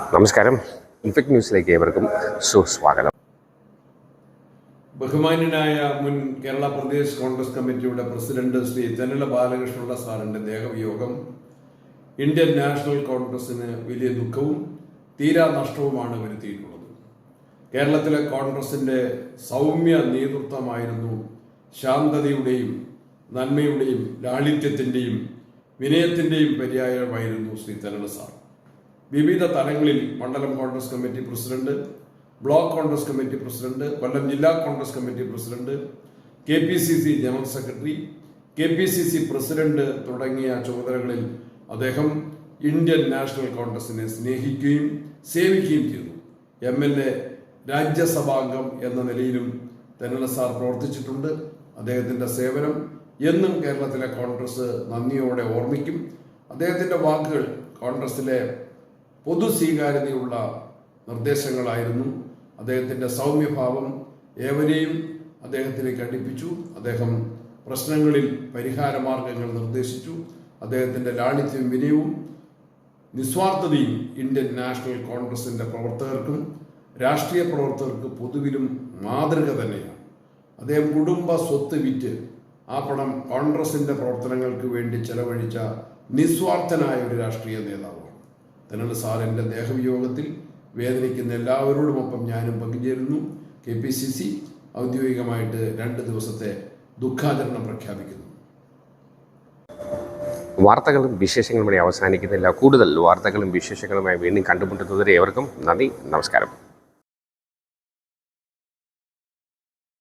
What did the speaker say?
നമസ്കാരം. ഇൻഫെക്ട് ന്യൂസിലേക്ക് ഏവർക്കും സുസ്വാഗതം. ബഹുമാന്യനായ മുൻ കേരള പ്രദേശ് കോൺഗ്രസ് കമ്മിറ്റിയുടെ പ്രസിഡന്റ് ശ്രീ തെന്നല ബാലകൃഷ്ണപിള്ള സാറിന്റെ ദേഹവിയോഗം ഇന്ത്യൻ നാഷണൽ കോൺഗ്രസിന് വലിയ ദുഃഖവും തീരാ നഷ്ടവുമാണ് വരുത്തിയിട്ടുള്ളത്. കേരളത്തിലെ കോൺഗ്രസിന്റെ സൗമ്യ നേതൃത്വമായിരുന്നു ശാന്തതയുടെയും നന്മയുടെയും ലാളിത്യത്തിന്റെയും വിനയത്തിന്റെയും പര്യായമായിരുന്നു ശ്രീ തെന്നല സാർ. വിവിധ തലങ്ങളിൽ മണ്ഡലം Congress committee president block Congress committee president Kollam ജില്ലാ Congress committee president K P C C general secretary K P C C president തുടങ്ങിയ ചുമതലകളിൽ അദ്ദേഹം ഇന്ത്യൻ നാഷണൽ കോൺഗ്രസിനെ സ്നേഹിക്കുകയും സേവിക്കുകയും ചെയ്തു. എം എൽ എ രാജ്യസഭാംഗം എന്ന നിലയിലും തെന്നല സാർ പ്രവർത്തിച്ചിട്ടുണ്ട്. അദ്ദേഹത്തിന്റെ സേവനം എന്നും കേരളത്തിലെ കോൺഗ്രസ് നന്ദിയോടെ ഓർമ്മിക്കും. അദ്ദേഹത്തിന്റെ വാക്കുകൾ കോൺഗ്രസിലെ പൊതു സ്വീകാര്യതയുള്ള നിർദ്ദേശങ്ങളായിരുന്നു. അദ്ദേഹത്തിന്റെ സൗമ്യഭാവം ഏവരെയും അദ്ദേഹത്തിലേക്ക് അടുപ്പിച്ചു. അദ്ദേഹം പ്രശ്നങ്ങളിൽ പരിഹാരമാർഗങ്ങൾ നിർദ്ദേശിച്ചു. അദ്ദേഹത്തിന്റെ ലാളിത്യവും വിനയവും നിസ്വാർത്ഥതയും ഇന്ത്യൻ നാഷണൽ കോൺഗ്രസിന്റെ പ്രവർത്തകർക്കും രാഷ്ട്രീയ പ്രവർത്തകർക്ക് പൊതുവിലും മാതൃക തന്നെയാണ്. അദ്ദേഹം കുടുംബ സ്വത്ത് വിറ്റ് ആ പണം കോൺഗ്രസിന്റെ പ്രവർത്തനങ്ങൾക്ക് വേണ്ടി ചെലവഴിച്ച നിസ്വാർത്ഥനായ ഒരു രാഷ്ട്രീയ നേതാവാണ്. തെന്നൽ എന്റെ ദേഹവിയോഗത്തിൽ വേദനിക്കുന്ന എല്ലാവരോടുമൊപ്പം ഞാനും പങ്കുചേരുന്നു. കെ പി സി സി ഔദ്യോഗികമായിട്ട് രണ്ട് ദിവസത്തെ ദുഃഖാചരണം പ്രഖ്യാപിക്കുന്നു. വാർത്തകളും വിശേഷങ്ങളും അവസാനിക്കുന്നില്ല. കൂടുതൽ വാർത്തകളും വിശേഷങ്ങളുമായി വീണ്ടും കണ്ടുമുട്ടുന്നതുവരെ ഏവർക്കും നന്ദി നമസ്കാരം.